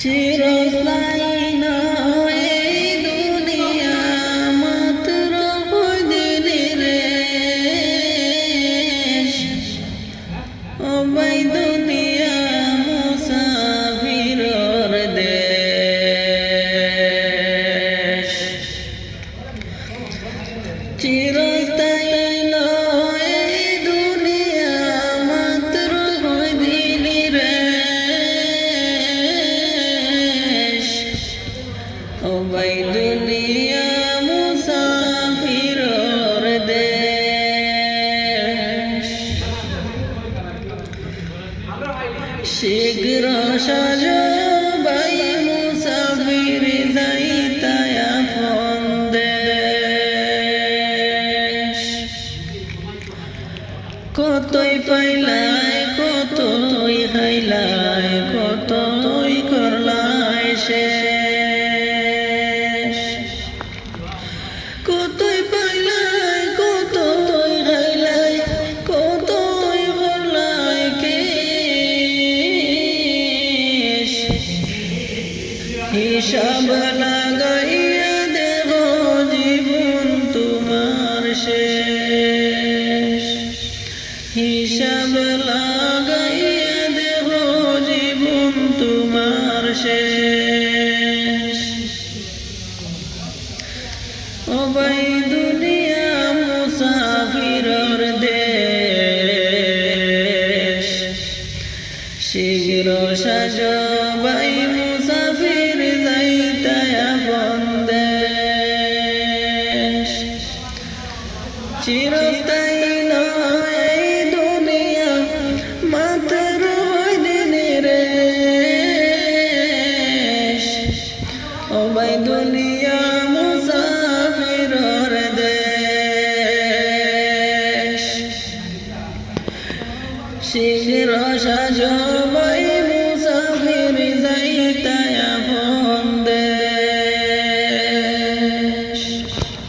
চিরস্থায়ী শীঘ্র সাজ বাই মুসাফির যাইতায়া দেশ কতই পাইলাই কতই হাইলাই হিসাব লাগাইয়া দেব জীবন তোমার শেষ। হিসাব লাগাইয়া দেব জীবন তোমার শেষ। ও দুনিয়া শীঘ্র সাজবাই মুসাফির যাইতায়া বন্দেশ চিরস্থায়ী নয় দুনিয়া, মাত্র দিনের ওবাই দুনিয়া মুসাফিরর দেশ। শীঘ্র সাজবাই